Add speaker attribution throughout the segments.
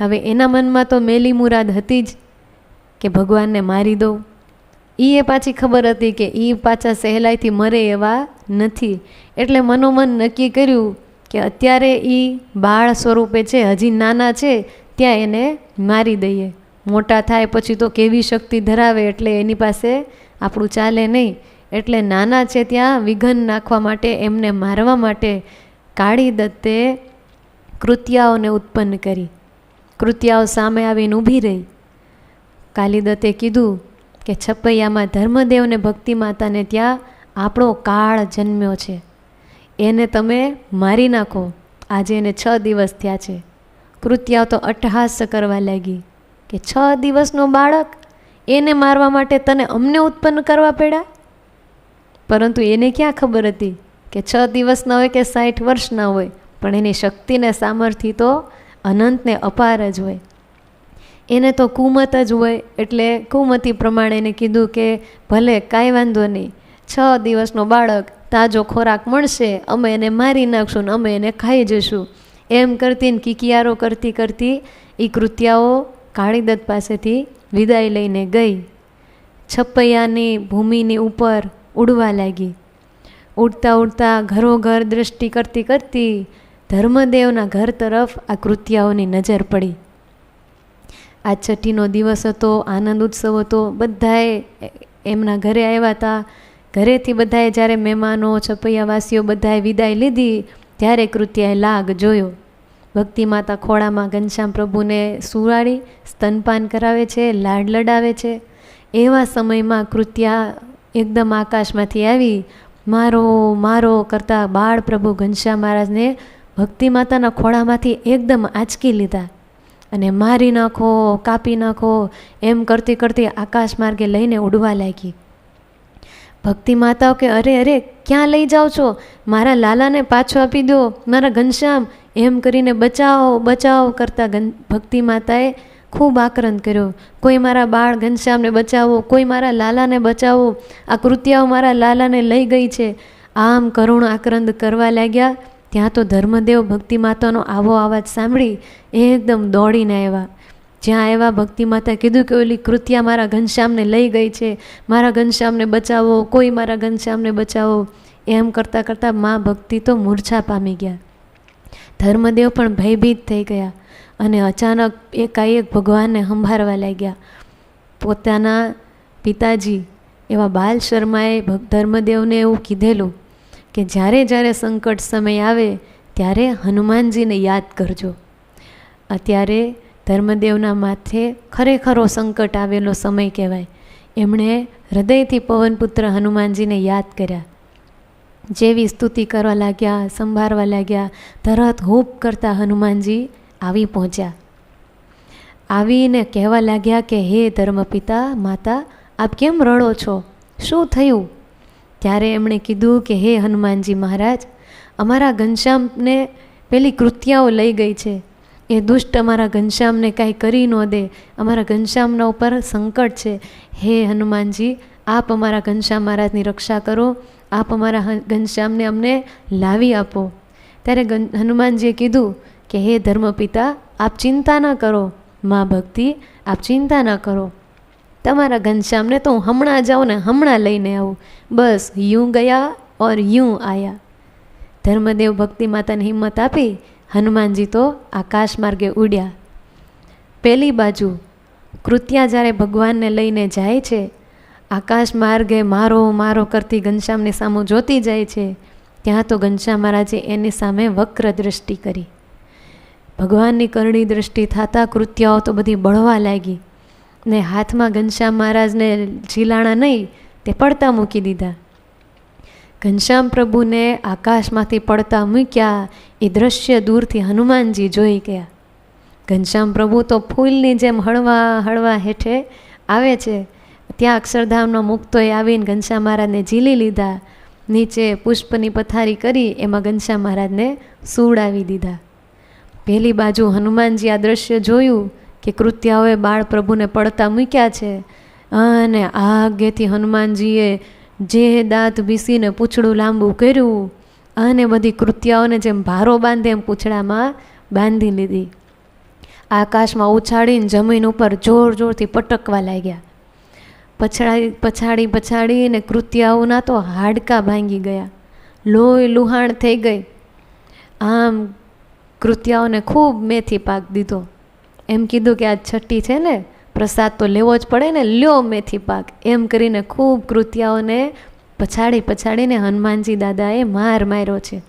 Speaker 1: હવે એના મનમાં તો મેલી મુરાદ હતી જ કે ભગવાનને મારી દઉં. એ એ પાછી ખબર હતી કે એ પાછા સહેલાઈથી મરે એવા નથી. એટલે મનોમન નક્કી કર્યું કે અત્યારે એ બાળ સ્વરૂપે છે, હજી નાના છે, ત્યાં એને મારી દઈએ. મોટા થાય પછી તો કેવી શક્તિ ધરાવે એટલે એની પાસે આપણું ચાલે નહીં. એટલે નાના છે ત્યાં વિઘન નાખવા માટે, એમને મારવા માટે કાળી દત્તે કૃત્યાઓને ઉત્પન્ન કરી. કૃત્યાઓ સામે આવીને ઊભી રહી. કાલિદત્તે કીધું કે છપૈયામાં ધર્મદેવને ભક્તિ માતાને ત્યાં આપણો કાળ જન્મ્યો છે. એને તમે મારી નાખો. આજે એને છ દિવસ થયા છે. કૃત્યાઓ તો અટ્ટહાસ કરવા લાગી કે છ દિવસનો બાળક? એને મારવા માટે તને અમને ઉત્પન્ન કરવા પડ્યા? પરંતુ એને ક્યાં ખબર હતી કે છ દિવસના હોય કે સાઠ વર્ષના હોય, પણ એની શક્તિને સામર્થ્ય તો અનંતને અપાર જ હોય. એને તો કુમત જ હોય એટલે કુમતી પ્રમાણે એને કીધું કે, ભલે કાંઈ વાંધો નહીં, છ દિવસનો બાળક તાજો ખોરાક મળશે, અમે એને મારી નાખશું ને અમે એને ખાઈ જશું એમ કરતી ને કિકિયારો કરતી કરતી એ કૃત્યાઓ કાળીદત્ત પાસેથી વિદાય લઈને ગઈ. છપૈયાની ભૂમિની ઉપર ઉડવા લાગી. ઉડતા ઉડતા ઘરોઘર દ્રષ્ટિ કરતી કરતી ધર્મદેવના ઘર તરફ આ કૃત્યાઓની નજર પડી. આ છઠ્ઠીનો દિવસ હતો, આનંદ ઉત્સવ હતો. બધાએ એમના ઘરે આવ્યા હતા. ઘરેથી બધાએ જ્યારે મહેમાનો, છપૈયાવાસીઓ બધાએ વિદાય લીધી, ત્યારે કૃત્યાએ લાગ જોયો. ભક્તિ માતા ખોળામાં ઘનશ્યામ પ્રભુને સુવાળી, સ્તનપાન કરાવે છે, લાડ લડાવે છે. એવા સમયમાં કૃત્યા એકદમ આકાશમાંથી આવી, મારો મારો કરતા બાળ પ્રભુ ઘનશ્યામ મહારાજને ભક્તિ માતાના ખોળામાંથી એકદમ આંચકી લીધા. અને મારી નાખો, કાપી નાખો, એમ કરતી કરતી આકાશ માર્ગે લઈને ઉડવા લાગી. ભક્તિ માતાઓ કે, અરે અરે, ક્યાં લઈ જાઓ છો? મારા લાલાને પાછો આપી દો. મારા ઘનશ્યામ, એમ કરીને બચાવો બચાવો કરતા ગન ભક્તિ માતાએ ખૂબ આક્રંદ કર્યો. કોઈ મારા બાળ ઘનશ્યામને બચાવો, કોઈ મારા લાલાને બચાવો. આ કૃત્યાઓ મારા લાલાને લઈ ગઈ છે. આમ કરુણ આક્રંદ કરવા લાગ્યા. ત્યાં તો ધર્મદેવ ભક્તિ માતાનો આવો અવાજ સાંભળી એકદમ દોડીને આવ્યા. જ્યાં આવ્યા, ભક્તિ માતા કીધું કે ઓલી કૃત્યા મારા ઘનશ્યામને લઈ ગઈ છે. મારા ઘનશ્યામને બચાવો, કોઈ મારા ઘનશ્યામને બચાવો. એમ કરતાં કરતાં મા ભક્તિ તો મૂર્છા પામી ગયા. ધર્મદેવ પણ ભયભીત થઈ ગયા અને અચાનક એકાએક ભગવાનને સંભાળવા લાગ્યા. પોતાના પિતાજી એવા બાલ શર્માએ ધર્મદેવને એવું કીધેલું કે જ્યારે જ્યારે સંકટ સમય આવે, ત્યારે હનુમાનજીને યાદ કરજો. અત્યારે ધર્મદેવના માથે ખરેખરો સંકટ આવેલો સમય કહેવાય. એમણે હૃદયથી પવનપુત્ર હનુમાનજીને યાદ કર્યા. જેવી સ્તુતિ કરવા લાગ્યા, સંભાળવા લાગ્યા, તરત હૂપ કરતા હનુમાનજી આવી પહોંચ્યા. આવીને કહેવા લાગ્યા કે, હે ધર્મપિતા, માતા, આપ કેમ રડો છો? શું થયું? ત્યારે એમણે કીધું કે, હે હનુમાનજી મહારાજ, અમારા ઘનશ્યામને પેલી કૃત્યાઓ લઈ ગઈ છે. એ દુષ્ટ અમારા ઘનશ્યામને કાંઈ કરી ન દે. અમારા ઘનશ્યામના ઉપર સંકટ છે. હે હનુમાનજી, આપ અમારા ઘનશ્યામ મહારાજની રક્ષા કરો. આપ અમારા ઘનશ્યામને અમને લાવી આપો. ત્યારે હનુમાનજીએ કીધું કે, હે ધર્મપિતા, આપ ચિંતા ન કરો. મા ભક્તિ, આપ ચિંતા ન કરો. તમારા ઘનશ્યામને તો હું હમણાં જાઉં ને હમણાં લઈને આવું. બસ, યું ગયા ઓર યું આયા. ધર્મદેવ ભક્તિ માતાને હિંમત આપી, હનુમાનજી તો આકાશ માર્ગે ઉડ્યા. પહેલી બાજુ, કૃત્યા જ્યારે ભગવાનને લઈને જાય છે, આકાશ માર્ગે મારો મારો કરતી ઘનશ્યામની સામું જોતી જાય છે, ત્યાં તો ઘનશ્યામ મહારાજે એની સામે વક્ર દ્રષ્ટિ કરી. ભગવાનની કરણી દ્રષ્ટિ થતાં કૃત્યાઓ તો બધી બળવા લાગી. ને હાથમાં ઘનશ્યામ મહારાજને ઝીલાણા નહીં, તે પડતા મૂકી દીધા. ઘનશ્યામ પ્રભુને આકાશમાંથી પડતા મૂક્યા, એ દ્રશ્ય દૂરથી હનુમાનજી જોઈ ગયા. ઘનશ્યામ પ્રભુ તો ફૂલની જેમ હળવા હળવા હેઠે આવે છે. ત્યાં અક્ષરધામનો મુક્તોએ આવીને ઘનશ્યામ મહારાજને ઝીલી લીધા. નીચે પુષ્પની પથારી કરી એમાં ઘનશ્યામ મહારાજને સુવડાવી દીધા. પહેલી બાજુ હનુમાનજી આ દ્રશ્ય જોયું. કે કૃત્યાઓએ બાળ પ્રભુને પડતા મૂક્યા છે. અને આગેથી હનુમાનજીએ જે દાંત બીસીને પૂંછડું લાંબુ કર્યું અને બધી કૃત્યાઓને જેમ ભારો બાંધે એમ પૂછડામાં બાંધી લીધી. આકાશમાં ઉછાળીને જમીન ઉપર જોર જોરથી પટકવા લાગ્યા. પછાડી પછાડી, પછાડીને કૃત્યાઓના તો હાડકા ભાંગી ગયા. લોહી લુહાણ થઈ ગઈ. આમ કૃત્યાઓને ખૂબ મેથી પાક દીધો. એમ કીધું કે આ છઠ્ઠી છે ને, પ્રસાદ તો લેવો જ પડે ને, લ્યો મેથી પાક. એમ કરીને ખૂબ કૃત્યાઓને પછાડી પછાડીને હનુમાનજી દાદાએ માર માર્યો છે.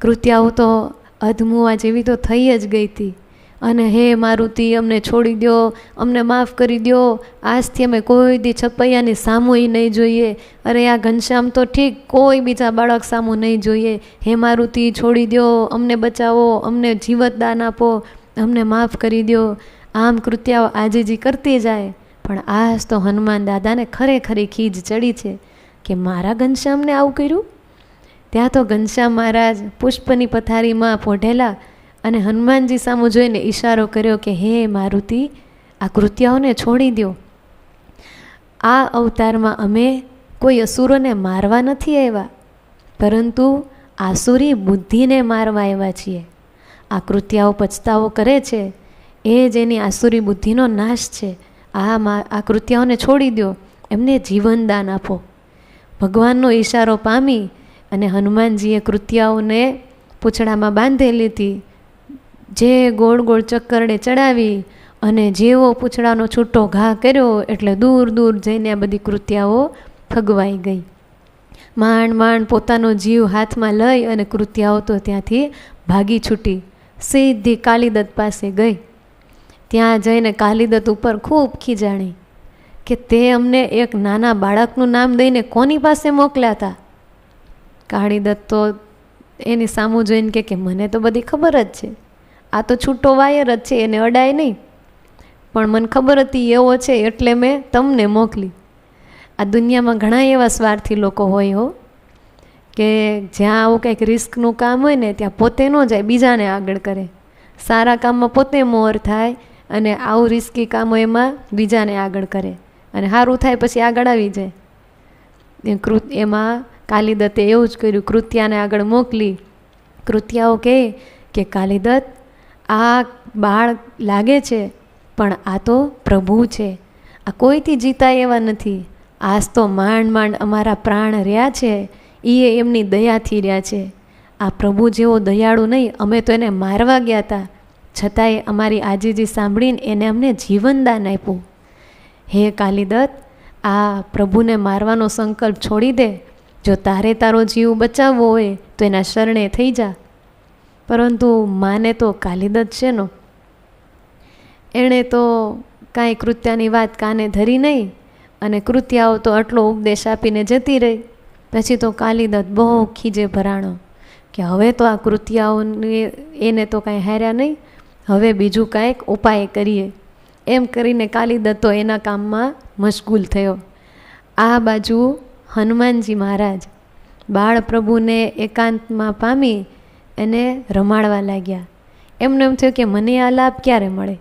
Speaker 1: કૃત્યાઓ તો અધમુવા જેવી તો થઈ જ ગઈ હતી. અને હે મારુતિ, અમને છોડી દો અમને માફ કરી દો આજથી અમે કોઈ દી છપૈયાની સામું નહીં જોઈએ. અરે આ ઘનશ્યામ તો ઠીક, કોઈ બીજા બાળક સામું નહીં જોઈએ. હે મારુતિ, છોડી દો અમને બચાવો, અમને જીવતદાન આપો. અમને માફ કરી દો આમ કૃત્યાઓ આજીજી કરતી જાય. પણ આજ તો હનુમાન દાદાને ખરેખરી ખીજ ચડી છે કે મારા ઘનશ્યામને આવું કર્યું? ત્યાં તો ઘનશ્યામ મહારાજ પુષ્પની પથારીમાં પોઢેલા અને હનુમાનજી સામું જોઈને ઈશારો કર્યો કે, હે મારુતિ, આ કૃત્યાઓને છોડી દો આ અવતારમાં અમે કોઈ અસુરોને મારવા નથી આવ્યા. પરંતુ આસુરી બુદ્ધિને મારવા આવ્યા છીએ. આ કૃત્યાઓ પછતાવો કરે છે. એ જ એની આસુરી બુદ્ધિનો નાશ છે. આ આ કૃત્યાઓને છોડી દો. એમને જીવનદાન આપો. ભગવાનનો ઈશારો પામી અને હનુમાનજીએ કૃત્યાઓને પૂંછડામાં બાંધેલી હતી. જે ગોળ ગોળ ચક્કરડે ચડાવી અને જેવો પૂંછડાનો છૂટો ઘા કર્યો એટલે દૂર દૂર જઈને આ બધી કૃત્યાઓ ફગવાઈ ગઈ. માંડ માંડ પોતાનો જીવ હાથમાં લઈ અને કૃત્યાઓ તો ત્યાંથી ભાગી છૂટી. સીધી કાલિદત્ત પાસે ગઈ. ત્યાં જઈને કાલિદત્ત ઉપર ખૂબ ખીજાણી કે તે અમને એક નાના બાળકનું નામ દઈને કોની પાસે મોકલ્યા હતા કાળીદત્ત તો એની સામું જોઈને કે મને તો બધી ખબર જ છે. આ તો છૂટો વાયર જ છે, એને અડાય નહીં. પણ મને ખબર હતી એવો છે એટલે મેં તમને મોકલી. આ દુનિયામાં ઘણા એવા સ્વાર્થી લોકો હોય હો. કે જ્યાં આવું કંઈક રિસ્કનું કામ હોય ને, ત્યાં પોતે ન જાય, બીજાને આગળ કરે. સારા કામમાં પોતે મોર થાય અને આવું રિસ્કી કામો એમાં બીજાને આગળ કરે અને સારું થાય પછી આગળ આવી જાય. કૃત, એમાં કાલિદત્તે એવું જ કર્યું, કૃત્યાને આગળ મોકલી. કૃત્યાઓ કહે કે કાલિદત્ત આ બાળ લાગે છે, પણ આ તો પ્રભુ છે. આ કોઈથી જીતાય એવા નથી. આજ તો માંડ માંડ અમારા પ્રાણ રહ્યા છે. એ એમની દયાથી રહ્યા છે. આ પ્રભુ જેવો દયાળુ નહીં, અમે તો એને મારવા ગયા હતા છતાંય અમારી આજીજી સાંભળીને એને અમને જીવનદાન આપ્યું. હે કાલિદત્ત, આ પ્રભુને મારવાનો સંકલ્પ છોડી દે. જો તારે તારો જીવ બચાવવો હોય, તો એના શરણે થઈ જા. પરંતુ માને તો કાલિદત્ત છે નો. એણે તો કાંઈ કૃત્યાની વાત કાને ધરી નહીં, અને કૃત્યાઓ તો આટલો ઉપદેશ આપીને જતી રહી. પછી તો કાલિદત્ત બહુ ખીજે ભરાણો કે હવે તો આ કૃત્યાઓને એને તો કાંઈ હાર્યા નહીં, હવે બીજું કાંઈક ઉપાય કરીએ. એમ કરીને કાલિદત્ત તો એના કામમાં મશગુલ થયો. આ બાજુ હનુમાનજી મહારાજ બાળ પ્રભુને એકાંતમાં પામી એને રમાડવા લાગ્યા. એમને એમ થયું કે મને આ લાભ ક્યારે મળે?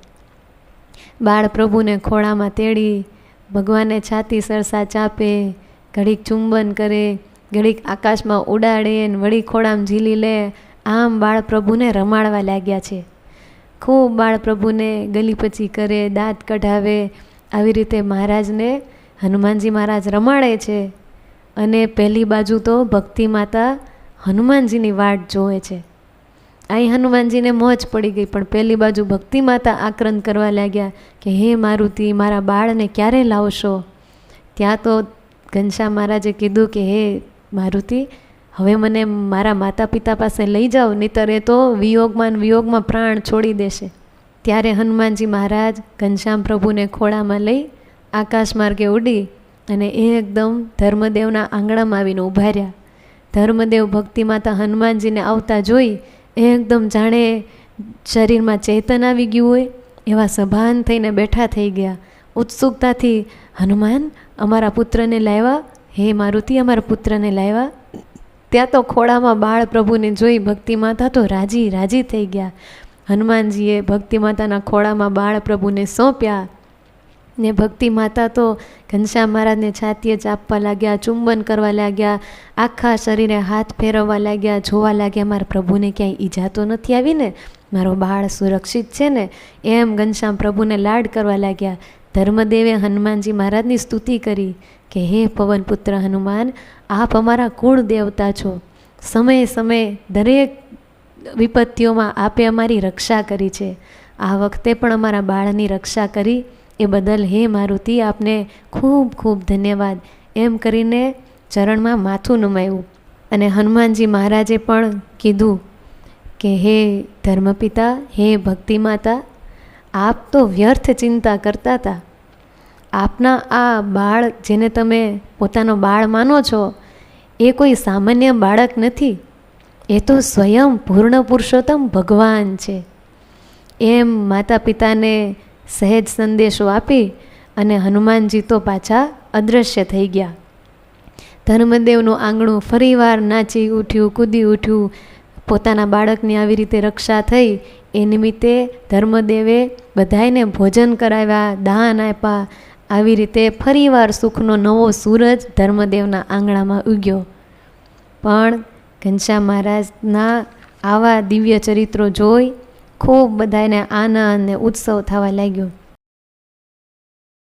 Speaker 1: બાળ પ્રભુને ખોળામાં તેડી, ભગવાને છાતી સરસા ચાપે ઘડીક ચુંબન કરે, ઘડીક આકાશમાં ઉડાડે ને વળી ખોળામ ઝીલી લે. આમ બાળ પ્રભુને રમાડવા લાગ્યા છે. ખૂબ બાળ પ્રભુને ગલીપચી કરે, દાંત કઢાવે. આવી રીતે મહારાજને હનુમાનજી મહારાજ રમાડે છે. અને પહેલી બાજુ તો ભક્તિ માતા હનુમાનજીની વાટ જોવે છે. અહીં હનુમાનજીને મોજ પડી ગઈ, પણ પહેલી બાજુ ભક્તિ માતા આક્રંદ કરવા લાગ્યા કે, હે મારુતિ, મારા બાળને ક્યારે લાવશો? ત્યાં તો ઘનશ્યામ મહારાજે કીધું કે, હે મારુતિ, હવે મને મારા માતા પિતા પાસે લઈ જાઓ, નહીતર એ તો વિયોગમાં વિયોગમાં પ્રાણ છોડી દેશે. ત્યારે હનુમાનજી મહારાજ ઘનશ્યામ પ્રભુને ખોળામાં લઈ આકાશ માર્ગે ઉડી અને એ એકદમ ધર્મદેવના આંગણામાં આવીને ઊભા રહ્યા. ધર્મદેવ ભક્તિ માતા હનુમાનજીને આવતા જોઈ એ એકદમ જાણે શરીરમાં ચેતન આવી ગયું હોય એવા સભાન થઈને બેઠા થઈ ગયા. ઉત્સુકતાથી, હનુમાન, અમારા પુત્રને લાવ્યા હે મારુતિ, અમારા પુત્રને લાવ્યા ત્યાં તો ખોળામાં બાળ પ્રભુને જોઈ ભક્તિ માતા તો રાજી રાજી થઈ ગયા. હનુમાનજીએ ભક્તિ માતાના ખોળામાં બાળ પ્રભુને સોંપ્યા. ને ભક્તિ માતા તો ઘનશ્યામ મહારાજને છાતીએ ચાપવા લાગ્યા, ચુંબન કરવા લાગ્યા, આખા શરીરે હાથ ફેરવવા લાગ્યા, જોવા લાગ્યા, મારા પ્રભુને ક્યાંય ઈજા તો નથી આવી ને મારો બાળ સુરક્ષિત છે ને? એમ ઘનશ્યામ પ્રભુને લાડ કરવા લાગ્યા. ધર્મદેવે હનુમાનજી મહારાજની સ્તુતિ કરી કે, હે પવનપુત્ર હનુમાન, આપ અમારા કુળ દેવતા છો. સમયે સમયે દરેક વિપત્તિઓમાં આપે અમારી રક્ષા કરી છે. આ વખતે પણ અમારા બાળની રક્ષા કરી. એ બદલ હે મારુતિ, આપને ખૂબ ખૂબ ધન્યવાદ. એમ કરીને ચરણમાં માથું નમાયું. અને હનુમાનજી મહારાજે પણ કીધું કે, હે ધર્મપિતા, હે ભક્તિ માતા આપ તો વ્યર્થ ચિંતા કરતા હતા. આપના આ બાળ જેને તમે પોતાનો બાળ માનો છો, એ કોઈ સામાન્ય બાળક નથી. એ તો સ્વયં પૂર્ણ પુરુષોત્તમ ભગવાન છે. એમ માતા પિતાને સહેજ સંદેશો આપી અને હનુમાનજી તો પાછા અદૃશ્ય થઈ ગયા. ધર્મદેવનું આંગણું ફરીવાર નાચી ઉઠ્યું, કૂદી ઉઠ્યું. પોતાના બાળકની આવી રીતે રક્ષા થઈ, એ નિમિત્તે ધર્મદેવે બધાને ભોજન કરાવ્યા, દાન આપ્યા આવી રીતે ફરીવાર સુખનો નવો સૂરજ ધર્મદેવના આંગણામાં ઉગ્યો. પણ ઘનશ્યામ મહારાજના આવા દિવ્ય ચરિત્રો જોઈ ખૂબ બધાને આનંદ અને ઉત્સવ થવા લાગ્યો.